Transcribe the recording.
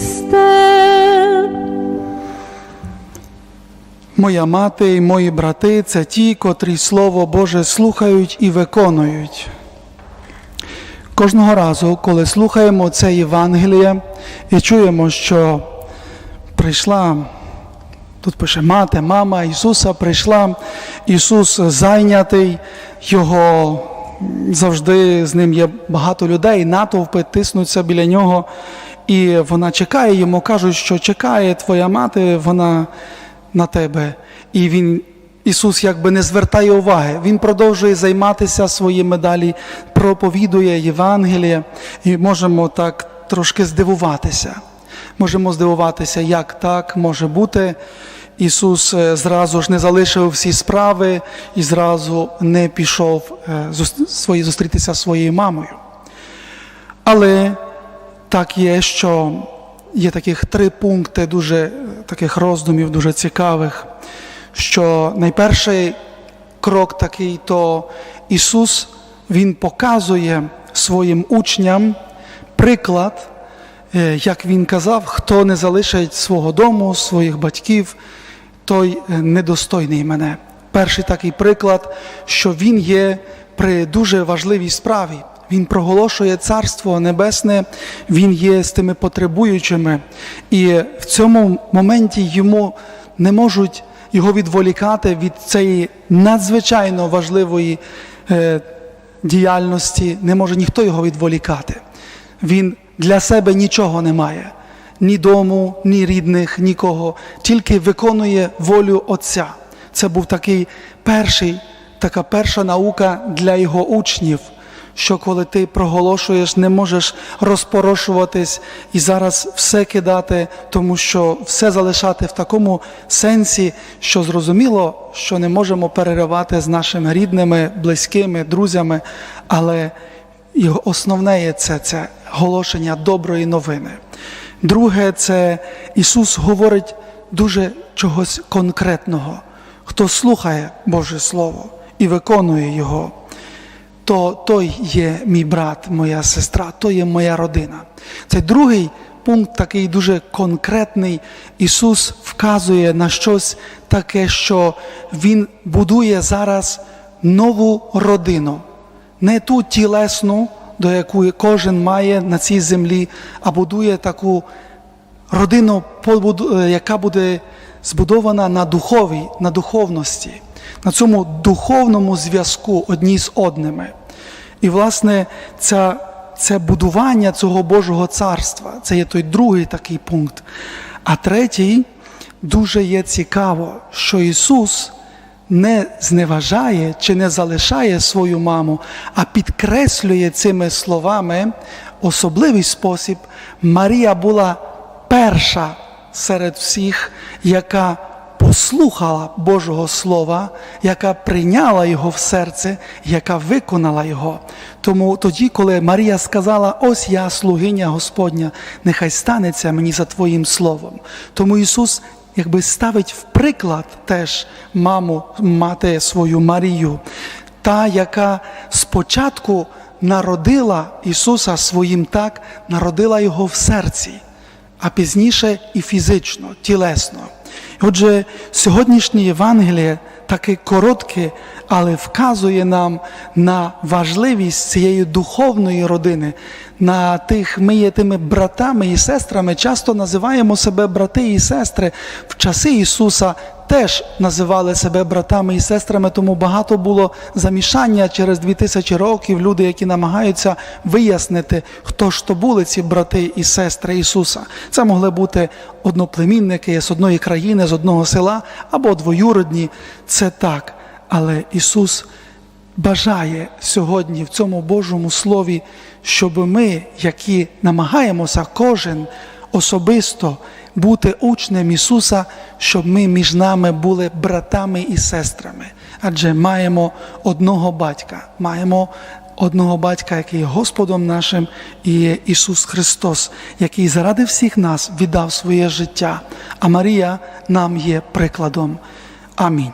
Христе. Моя мати і мої брати це ті, котрі Слово Боже слухають і виконують. Кожного разу, коли слухаємо це Євангеліє і чуємо, що прийшла, тут пише мати, мама Ісуса прийшла, Ісус зайнятий, Його завжди з ним є багато людей, натовпи тиснуться біля нього, і вона чекає йому, кажуть, що чекає твоя мати, вона на тебе. І він, Ісус якби не звертає уваги. Він продовжує займатися своїми далі, проповідує Євангеліє, і можемо так трошки здивуватися. Можемо здивуватися, як так може бути. Ісус е, зразу ж не залишив всі справи і зразу не пішов е, зустрітися зі своєю мамою. Але так є, що є таких три пункти дуже е, таких роздумів, дуже цікавих. Що найперший крок такий, то Ісус Він показує своїм учням приклад, е, як Він казав, хто не залишить свого дому, своїх батьків, той е, недостойний мене. Перший такий приклад, що Він є при дуже важливій справі. Він проголошує Царство Небесне, Він є з тими потребуючими. І в цьому моменті йому не можуть його відволікати від цієї надзвичайно важливої е, діяльності, не може ніхто його відволікати. Він для себе нічого не має, ні дому, ні рідних, нікого, тільки виконує волю Отця. Це був такий перший, така перша наука для його учнів, що коли ти проголошуєш, не можеш розпорошуватись і зараз все кидати, тому що все залишати в такому сенсі, що зрозуміло, що не можемо переривати з нашими рідними, близькими, друзями, але його основне є це, це оголошення доброї новини. Друге, це Ісус говорить дуже чогось конкретного. Хто слухає Боже Слово і виконує Його, то той є мій брат, моя сестра, то є моя родина. Це другий пункт, такий дуже конкретний. Ісус вказує на щось таке, що Він будує зараз нову родину, не ту тілесну, до якої кожен має на цій землі, а будує таку родину, е, яка буде збудована на духовій, на духовності, на цьому духовному зв'язку одні з одними. І, власне, ця, це будування цього Божого царства, це є той другий такий пункт. А третій дуже є цікаво, що Ісус не зневажає чи не залишає свою маму, а підкреслює цими словами особливий спосіб. Марія була перша серед всіх, яка послухала Божого Слова, яка прийняла його в серце, яка виконала його. Тому тоді, коли Марія сказала: Ось я, слугиня Господня, нехай станеться мені за Твоїм словом. Тому Ісус якби ставить в приклад теж маму, мати свою Марію, та, яка спочатку народила Ісуса своїм так, народила Його в серці, а пізніше і фізично, тілесно. Отже, сьогоднішнє Євангеліє таке коротке, але вказує нам на важливість цієї духовної родини, на тих ми є тими братами і сестрами. Часто називаємо себе брати і сестри. В часи Ісуса теж називали себе братами і сестрами, тому багато було замішання через дві тисячі років. Люди, які намагаються вияснити, хто ж то були ці брати і сестри Ісуса. Це могли бути одноплемінники з одної країни, з одного села або двоюродні. Це так. Але Ісус бажає сьогодні в цьому Божому Слові, щоб ми, які намагаємося кожен особисто бути учнем Ісуса, щоб ми між нами були братами і сестрами. Адже маємо одного батька, маємо одного батька, який є Господом нашим, і є Ісус Христос, який заради всіх нас віддав своє життя. А Марія нам є прикладом. Амінь.